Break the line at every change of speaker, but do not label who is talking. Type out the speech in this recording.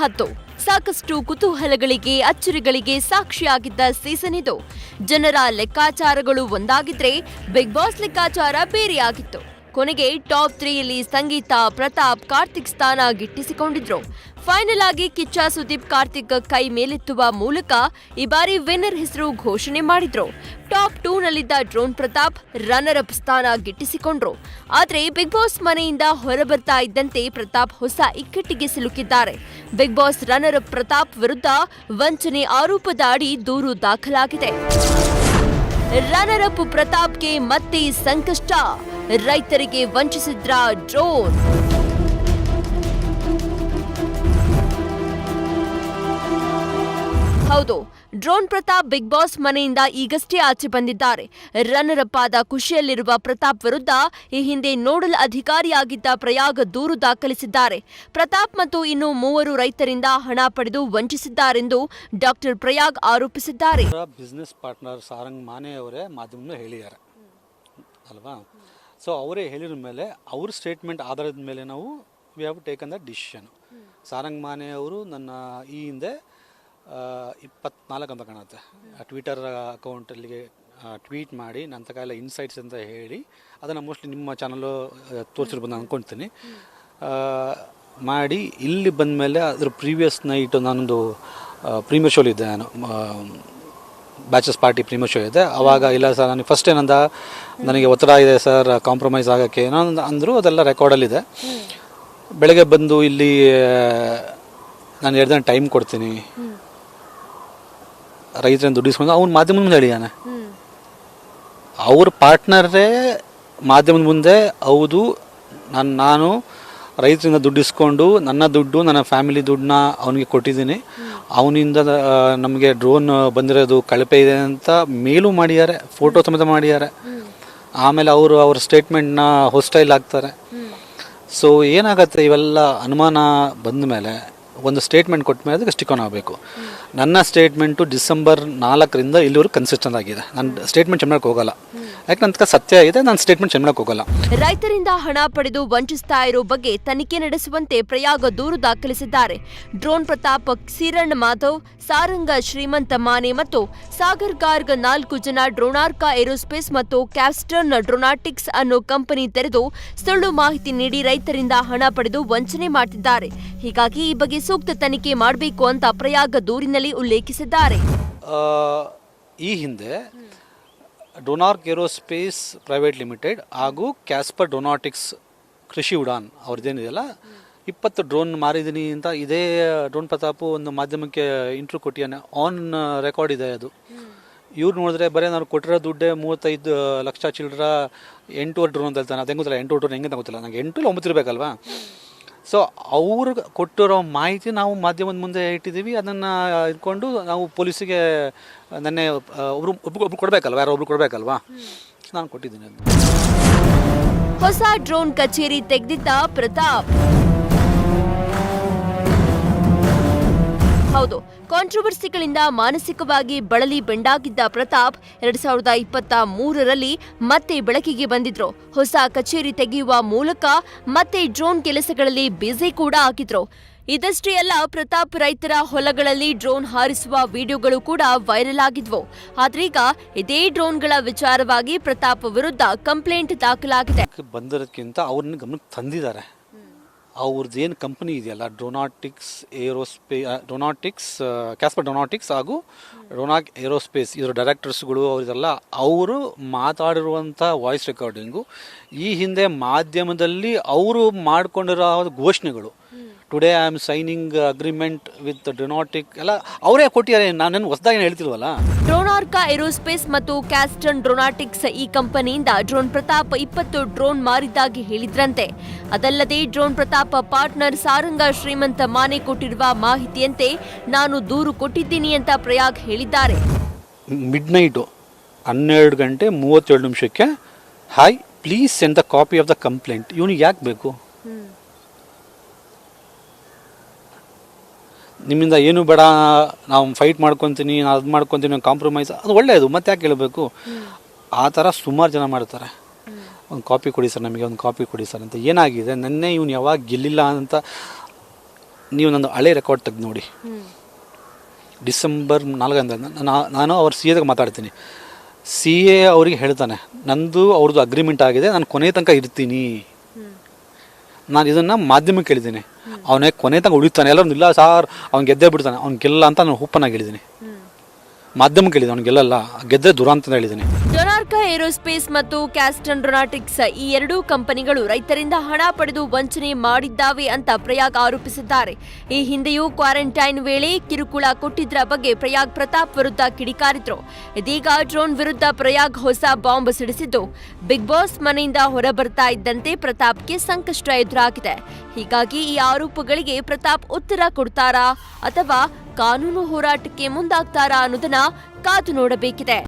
ಹತ್ತು. ಸಾಕಷ್ಟು ಕುತೂಹಲಗಳಿಗೆ, ಅಚ್ಚರಿಗಳಿಗೆ ಸಾಕ್ಷಿಯಾಗಿದ್ದ ಸೀಸನ್ ಇದು. ಜನರ ಲೆಕ್ಕಾಚಾರಗಳು ಒಂದಾಗಿದ್ರೆ ಬಿಗ್ ಬಾಸ್ ಲೆಕ್ಕಾಚಾರ ಬೇರೆಯಾಗಿತ್ತು. ಕೊನೆಗೆ ಟಾಪ್ ತ್ರೀಯಲ್ಲಿ ಸಂಗೀತ, ಪ್ರತಾಪ್, ಕಾರ್ತಿಕ್ ಸ್ಥಾನ ಗಿಟ್ಟಿಸಿಕೊಂಡಿದ್ರು. ಫೈನಲ್ ಆಗಿ ಕಿಚ್ಚ ಸುದೀಪ್ ಕಾರ್ತಿಕ್ ಕೈ ಮೇಲೆತ್ತುವ ಮೂಲಕ ಈ ಬಾರಿ ವಿನ್ನರ್ ಹೆಸರು ಘೋಷಣೆ ಮಾಡಿದ್ರು. ಟಾಪ್ ಟೂ ನಲ್ಲಿದ್ದ ಡ್ರೋನ್ ಪ್ರತಾಪ್ ರನ್ನರ್ ಅಪ್ ಸ್ಥಾನ ಗಿಟ್ಟಿಸಿಕೊಂಡ್ರು. ಆದರೆ ಬಿಗ್ ಬಾಸ್ ಮನೆಯಿಂದ ಹೊರಬರ್ತಾ ಇದ್ದಂತೆ ಪ್ರತಾಪ್ ಹೊಸ ಇಕ್ಕಟ್ಟಿಗೆ ಸಿಲುಕಿದ್ದಾರೆ. Bigg Boss runner up Pratap ವಿರುದ್ಧ ವಂಚನೆ ಆರೋಪದ ಅಡಿ ದೂರು ದಾಖಲಾಗಿದೆ. ರನ್ನರ್ ಅಪ್ ಪ್ರತಾಪ್ಗೆ ಮತ್ತೆ ಸಂಕಷ್ಟ. ರೈತರಿಗೆ ವಂಚಿಸಿದ್ರ ಡ್ರೋನ್? ಹೌದು, ಡ್ರೋನ್ ಪ್ರತಾಪ್ ಬಿಗ್ ಬಾಸ್ ಮನೆಯಿಂದ ಈಗಷ್ಟೇ ಆಚೆ ಬಂದಿದ್ದಾರೆ. ರನ್ನರ್ ಅಪ್ ಆದ ಖುಷಿಯಲ್ಲಿರುವ ಪ್ರತಾಪ್ ವಿರುದ್ಧ ಈ ಹಿಂದೆ ನೋಡಲ್ ಅಧಿಕಾರಿಯಾಗಿದ್ದ ಪ್ರಯಾಗ್ ದೂರು ದಾಖಲಿಸಿದ್ದಾರೆ. ಪ್ರತಾಪ್ ಮತ್ತು ಇನ್ನು ಮೂವರು ರೈತರಿಂದ ಹಣ ಪಡೆದು ವಂಚಿಸಿದ್ದಾರೆಂದು ಡಾಕ್ಟರ್ ಪ್ರಯಾಗ್ ಆರೋಪಿಸಿದ್ದಾರೆ.
ಬಿಸ್ನೆಸ್ ಪಾರ್ಟ್ನರ್ ಸಾರಂಗ್ ಮಾನೆ ಅವರೇ ಮಾಧ್ಯಮ ಹೇಳಿದ್ದಾರೆ. ಅಲ್ವಾ? ಸೊ ಅವರೇ ಹೇಳಿದ ಮೇಲೆ ಅವ್ರ ಸ್ಟೇಟ್ಮೆಂಟ್ ಆಧಾರದ ಮೇಲೆ ನಾವು we have taken the decision Sarang Mane ಅವರು ನನ್ನ ಈ ಹಿಂದೆ ಇಪ್ಪತ್ನಾಲ್ಕು ಅಂತ ಕಾಣುತ್ತೆ. ಟ್ವಿಟರ್ ಅಕೌಂಟಲ್ಲಿಗೆ ಟ್ವೀಟ್ ಮಾಡಿ ನನ್ನ ತಕ ಎಲ್ಲ ಇನ್ಸೈಟ್ಸ್ ಅಂತ ಹೇಳಿ, ಅದನ್ನು ಮೋಸ್ಟ್ಲಿ ನಿಮ್ಮ ಚಾನಲ್ಲು ತೋರಿಸಿರ್ಬೋದು ನಾನು ಅಂದ್ಕೊಳ್ತೀನಿ ಮಾಡಿ, ಇಲ್ಲಿ ಬಂದ ಮೇಲೆ ಅದ್ರ ಪ್ರೀವಿಯಸ್ ನೈಟ್ ನಾನೊಂದು ಪ್ರೀಮಿಯರ್ ಶೋಲಿ ಇದ್ದೆ ನಾನು. ಬ್ಯಾಚಸ್ ಪಾರ್ಟಿ ಪ್ರೀಮಿಯರ್ ಶೋ ಇದೆ. ಅವಾಗ ಇಲ್ಲ ಸರ್, ನನಗೆ ಫಸ್ಟ್ ಏನಂದ ನನಗೆ ಒತ್ತಡ ಇದೆ ಸರ್ ಕಾಂಪ್ರಮೈಸ್ ಆಗೋಕ್ಕೆ. ಏನೋ ಅಂದ್- ಅಂದರು ಅದೆಲ್ಲ ರೆಕಾರ್ಡಲ್ಲಿದೆ ಬೆಳಗ್ಗೆ ಬಂದು ಇಲ್ಲಿ ನಾನು ಎರಡು ದಿನ ಟೈಮ್ ಕೊಡ್ತೀನಿ. ರೈತರನ್ನು ದುಡ್ಡಿಸ್ಕೊಂಡು ಅವ್ನು ಮಾಧ್ಯಮದ ಮುಂದೆ ಹೇಳಿದಾನೆ ಅವ್ರ ಪಾರ್ಟ್ನರೇ ಮಾಧ್ಯಮದ ಮುಂದೆ ಹೌದು ನಾನು ನಾನು ರೈತರಿಂದ ದುಡ್ಡಿಸ್ಕೊಂಡು ನನ್ನ ದುಡ್ಡು ನನ್ನ ಫ್ಯಾಮಿಲಿ ದುಡ್ಡನ್ನ ಅವನಿಗೆ ಕೊಟ್ಟಿದ್ದೀನಿ. ಅವನಿಂದ ನಮಗೆ ಡ್ರೋನ್ ಬಂದಿರೋದು ಕಳಪೆ ಇದೆ ಅಂತ ಮೇಲೂ ಮಾಡಿದ್ದಾರೆ ಫೋಟೋ ಸಮೇತ ಮಾಡಿದ್ದಾರೆ. ಆಮೇಲೆ ಅವರು ಅವ್ರ ಸ್ಟೇಟ್ಮೆಂಟ್ನ ಹೊಸ್ಟೈಲ್ ಹಾಕ್ತಾರೆ. ಸೊ ಏನಾಗತ್ತೆ ಇವೆಲ್ಲ ಅನುಮಾನ ಬಂದ ಮೇಲೆ ಒಂದು ಸ್ಟೇಟ್ಮೆಂಟ್ ಕೊಟ್ಟ ಮೇಲೆ ಅದಕ್ಕೆ ಸ್ಟಿಕ್ ಆನ್ ಆಗಬೇಕು. ನನ್ನ ಸ್ಟೇಟ್ಮೆಂಟು ಡಿಸೆಂಬರ್ ನಾಲ್ಕರಿಂದ ಇಲ್ಲಿವರೆಗೂ ಕನ್ಸಿಸ್ಟೆಂಟ್ ಆಗಿದೆ. ನನ್ನ ಸ್ಟೇಟ್ಮೆಂಟ್ ಚೆನ್ನಕ್ಕೆ ಹೋಗಲ್ಲ. ಯಾಕೆ ನನ್ನ ಸತ್ಯ ಇದೆ ನಾನು ಸ್ಟೇಟ್ಮೆಂಟ್ ಚೆನ್ನಕ್ಕೆ ಹೋಗಲ್ಲ.
ರೈತರಿಂದ ಹಣ ಪಡೆದು ವಂಚಿಸ್ತಾ ಇರೋ ಬಗ್ಗೆ ತನಿಖೆ ನಡೆಸುವಂತೆ ಪ್ರಯಾಗ ದೂರು ದಾಖಲಿಸಿದ್ದಾರೆ. ಡ್ರೋನ್ ಪ್ರತಾಪ್ ಸಿರಣ್ ಮಾಧವ್, ಸಾರಂಗ ಶ್ರೀಮಂತ ಮಾನೆ ಮತ್ತು ಸಾಗರ್ ಗಾರ್ಗ್ ನಾಲ್ಕು ಜನ ಡ್ರೋನಾರ್ಕ ಏರೋಸ್ಪೇಸ್ ಮತ್ತು ಕ್ಯಾಸ್ಟರ್ನ್ ಡ್ರೋನಾಟಿಕ್ಸ್ ಅನ್ನೋ ಕಂಪನಿ ತೆರೆದು ಸುಳ್ಳು ಮಾಹಿತಿ ನೀಡಿ ರೈತರಿಂದ ಹಣ ಪಡೆದು ವಂಚನೆ ಮಾಡ್ತಿದ್ದಾರೆ. ಹೀಗಾಗಿ ಈ ಬಗ್ಗೆ ಸೂಕ್ತ ತನಿಖೆ ಮಾಡಬೇಕು ಅಂತ ಪ್ರಯಾಗ ದೂರಿನಲ್ಲಿ ಉಲ್ಲೇಖಿಸಿದ್ದಾರೆ.
ಆ, ಈ ಹಿಂದೆ ಡೊನಾರ್ಕ್ ಏರೋಸ್ಪೇಸ್ ಪ್ರೈವೇಟ್ ಲಿಮಿಟೆಡ್ ಹಾಗೂ ಕ್ಯಾಸ್ಪರ್ ಡೊನಾಟಿಕ್ಸ್ ಕೃಷಿ ಉಡಾನ್ ಅವ್ರದ್ದೇನಿದೆಯಲ್ಲ ಇಪ್ಪತ್ತು ಡ್ರೋನ್ ಮಾರಿದ್ದೀನಿ ಅಂತ ಇದೇ ಡ್ರೋನ್ ಪ್ರತಾಪು ಒಂದು ಮಾಧ್ಯಮಕ್ಕೆ ಇಂಟ್ರ್ಯೂ ಕೊಟ್ಟಿಯಾನೆ ಆನ್ ರೆಕಾರ್ಡ್ ಇದೆ ಅದು. ಇವ್ರು ನೋಡಿದ್ರೆ ಬರೀ ನಾನು ಕೊಟ್ಟಿರೋ ದುಡ್ಡೇ ಮೂವತ್ತೈದು ಲಕ್ಷ ಚಿಲ್ಲರ ಎಂಟು ಡ್ರೋನ್ ಅಂತ ಹೇಳ್ತಾನೆ. ಅದು ಗೊತ್ತಿಲ್ಲ? ಎಂಟು ಡ್ರೋನ್ ಹೆಂಗೆ ಗೊತ್ತಿಲ್ಲ. ನನಗೆ ಎಂಟು ಇಲ್ಲ ಸೊ ಅವ್ರು ಕೊಟ್ಟಿರೋ ಮಾಹಿತಿ ನಾವು ಮಾಧ್ಯಮದ ಮುಂದೆ ಇಟ್ಟಿದ್ದೀವಿ. ಅದನ್ನು ಇಟ್ಕೊಂಡು ನಾವು ಪೊಲೀಸಿಗೆ ನೆನ್ನೆ ಒಬ್ರು ಒಬ್ರು ಒಬ್ರು ಕೊಡಬೇಕಲ್ವ? ಯಾರೋ ಒಬ್ರು ಕೊಡಬೇಕಲ್ವಾ? ನಾನು ಕೊಟ್ಟಿದ್ದೀನಿ
ಹೊಸ ಡ್ರೋನ್ ಕಚೇರಿ ತೆಗೆದಿದ್ದ ಪ್ರತಾಪ್. ಹೌದು. ಕಾಂಟ್ರವರ್ಸಿಗಳಿಂದ ಮಾನಸಿಕವಾಗಿ ಬಳಲಿ ಬೆಂಡಾಗಿದ್ದ ಪ್ರತಾಪ್ ಎರಡ್ ಸಾವಿರದ ಇಪ್ಪತ್ತ ಮೂರರಲ್ಲಿ ಮತ್ತೆ ಬೆಳಕಿಗೆ ಬಂದಿದ್ರು. ಹೊಸ ಕಚೇರಿ ತೆಗೆಯುವ ಮೂಲಕ ಮತ್ತೆ ಡ್ರೋನ್ ಕೆಲಸಗಳಲ್ಲಿ ಬ್ಯುಸಿ ಕೂಡ ಆಗಿದ್ರು. ಇದಷ್ಟೇ ಅಲ್ಲ, ಪ್ರತಾಪ್ ರೈತರ ಹೊಲಗಳಲ್ಲಿ ಡ್ರೋನ್ ಹಾರಿಸುವ ವಿಡಿಯೋಗಳು ಕೂಡ ವೈರಲ್ ಆಗಿದ್ವು. ಆದ್ರೀಗ ಇದೇ ಡ್ರೋನ್ಗಳ ವಿಚಾರವಾಗಿ ಪ್ರತಾಪ್ ವಿರುದ್ಧ ಕಂಪ್ಲೇಂಟ್ ದಾಖಲಾಗಿದೆ.
ಬಂದಿರೋದಕ್ಕಿಂತ ಅವ್ರನ್ನ ಗಮನಕ್ಕೆ ತಂದಿದ್ದಾರೆ. ಅವ್ರದ್ದು ಏನು ಕಂಪ್ನಿ ಇದೆಯಲ್ಲ? ಡೊನಾಟಿಕ್ಸ್ ಏರೋಸ್ಪೇ ಡೊನಾಟಿಕ್ಸ್ ಕ್ಯಾಸ್ಪರ್ ಡೊನಾಟಿಕ್ಸ್ ಹಾಗೂ ಡೊನಾಕ್ ಏರೋಸ್ಪೇಸ್ ಇದರ ಡೈರೆಕ್ಟರ್ಸ್ಗಳು ಅವರಿದೆಲ್ಲ ಅವರು ಮಾತಾಡಿರುವಂಥ ವಾಯ್ಸ್ ರೆಕಾರ್ಡಿಂಗು ಈ ಹಿಂದೆ ಮಾಧ್ಯಮದಲ್ಲಿ ಅವರು ಮಾಡಿಕೊಂಡಿರೋ ಘೋಷಣೆಗಳು today I am signing agreement with Dronatic ಎಲ್ಲ ಅವರೇ ಕೊಟ್ಟಿದ್ದಾರೆ. ನಾನು ಹೊಸದಾಗಿ ಏನು ಹೇಳ್ತಿಲ್ವಲ್ಲ?
ಡ್ರೋನಾರ್ಕಾ ಏರೋಸ್ಪೇಸ್ ಮತ್ತು ಕ್ಯಾಸ್ಟನ್ ಡ್ರೋನಾಟಿಕ್ಸ್ ಈ ಕಂಪನಿಯಿಂದ ಡ್ರೋನ್ ಪ್ರತಾಪ್ ಇಪ್ಪತ್ತು ಡ್ರೋನ್ ಮಾರಿದ್ದಾಗಿ ಹೇಳಿದ್ರಂತೆ. ಅದಲ್ಲದೆ ಡ್ರೋನ್ ಪ್ರತಾಪ್ ಪಾರ್ಟ್ನರ್ ಸಾರಂಗ ಶ್ರೀಮಂತ ಮಾನೆ ಕೊಟ್ಟಿರುವ ಮಾಹಿತಿಯಂತೆ ನಾನು ದೂರು ಕೊಟ್ಟಿದ್ದೀನಿ ಅಂತ ಪ್ರಯಾಗ್ ಹೇಳಿದ್ದಾರೆ.
ಮಿಡ್ ನೈಟು ಹನ್ನೆರಡು ಗಂಟೆ ಮೂವತ್ತೇಳು ನಿಮಿಷಕ್ಕೆ hi please send the copy of the complaint ಇವನಿಗೆ ಯಾಕೆ ಬೇಕು? ನಿಮ್ಮಿಂದ ಏನು ಬೇಡ, ನಾವು ಫೈಟ್ ಮಾಡ್ಕೊತೀನಿ ನಾನು ಅದು ಮಾಡ್ಕೊತೀನಿ ಕಾಂಪ್ರಮೈಸ್ ಅದು ಒಳ್ಳೆಯದು ಮತ್ತೆ ಯಾಕೆ ಹೇಳಬೇಕು? ಆ ಥರ ಸುಮಾರು ಜನ ಮಾಡ್ತಾರೆ. ಒಂದು ಕಾಪಿ ಕೊಡಿ ಸರ್ ನಮಗೆ, ಒಂದು ಕಾಪಿ ಕೊಡಿ ಸರ್ ಅಂತ. ಏನಾಗಿದೆ? ನೆನ್ನೆ ಇವನು ಯಾವಾಗ ಗೆಲ್ಲಿಲ್ಲ ಅಂತ ನೀವು ನಂದು ಹಳೆ ರೆಕಾರ್ಡ್ ತೆಗೆದು ನೋಡಿ. ಡಿಸೆಂಬರ್ ನಾಲ್ಕಂದ ನಾನು ಅವ್ರ ಸಿ ಎದಾಗ ಮಾತಾಡ್ತೀನಿ. ಸಿ ಎ ಅವರಿಗೆ ಹೇಳ್ತಾನೆ, ನಂದು ಅವ್ರದ್ದು ಅಗ್ರಿಮೆಂಟ್ ಆಗಿದೆ, ನಾನು ಕೊನೆ ತನಕ ಇರ್ತೀನಿ. ನಾನು ಇದನ್ನು ಮಾಧ್ಯಮಕ್ಕೆ ಹೇಳಿದ್ದೀನಿ. ಅವನೇ ಕೊನೆ ತನಕ ಉಳಿತಾನೆ. ಎಲ್ಲರೂ ಇಲ್ಲ ಸಾರ್ ಅವ್ನು ಗೆದ್ದೇ ಬಿಡ್ತಾನೆ. ಅವ್ನು ಗೆಲ್ಲ ಅಂತ ನಾನು ಹುಪ್ಪನಾಗಿ ಹೇಳಿದ್ದೀನಿ. ಮಾಧ್ಯಮಕ್ಕೆ ಹೇಳಿದ್ದೀನಿ. ಅವ್ನು ಗೆಲ್ಲಲ್ಲ. ಗೆದ್ದರೆ ದುರಾಂತ ಅಂತ ಹೇಳಿದ್ದೀನಿ.
ಡೊನಾರ್ಕಾ ಏರೋಸ್ಪೇಸ್ ಮತ್ತು ಕ್ಯಾಸ್ಟನ್ ರೊನಾಟಿಕ್ಸ್ ಈ ಎರಡೂ ಕಂಪನಿಗಳು ರೈತರಿಂದ ಹಣ ಪಡೆದು ವಂಚನೆ ಮಾಡಿದ್ದಾವೆ ಅಂತ ಪ್ರಯಾಗ್ ಆರೋಪಿಸಿದ್ದಾರೆ. ಈ ಹಿಂದೆಯೂ ಕ್ವಾರಂಟೈನ್ ವೇಳೆ ಕಿರುಕುಳ ಕೊಟ್ಟಿದ್ರ ಬಗ್ಗೆ ಪ್ರಯಾಗ್ ಪ್ರತಾಪ್ ವಿರುದ್ಧ ಕಿಡಿಕಾರಿದ್ರು. ಇದೀಗ ಡ್ರೋನ್ ವಿರುದ್ಧ ಪ್ರಯಾಗ್ ಹೊಸ ಬಾಂಬ್ ಸಿಡಿಸಿದ್ದು. ಬಿಗ್ ಬಾಸ್ ಮನೆಯಿಂದ ಹೊರಬರ್ತಾ ಇದ್ದಂತೆ ಪ್ರತಾಪ್ಗೆ ಸಂಕಷ್ಟ ಎದುರಾಗಿದೆ. ಹೀಗಾಗಿ ಈ ಆರೋಪಗಳಿಗೆ ಪ್ರತಾಪ್ ಉತ್ತರ ಕೊಡ್ತಾರಾ ಅಥವಾ ಕಾನೂನು ಹೋರಾಟಕ್ಕೆ ಮುಂದಾಗ್ತಾರಾ ಅನ್ನೋದನ್ನ ಕಾದು ನೋಡಬೇಕಿದೆ.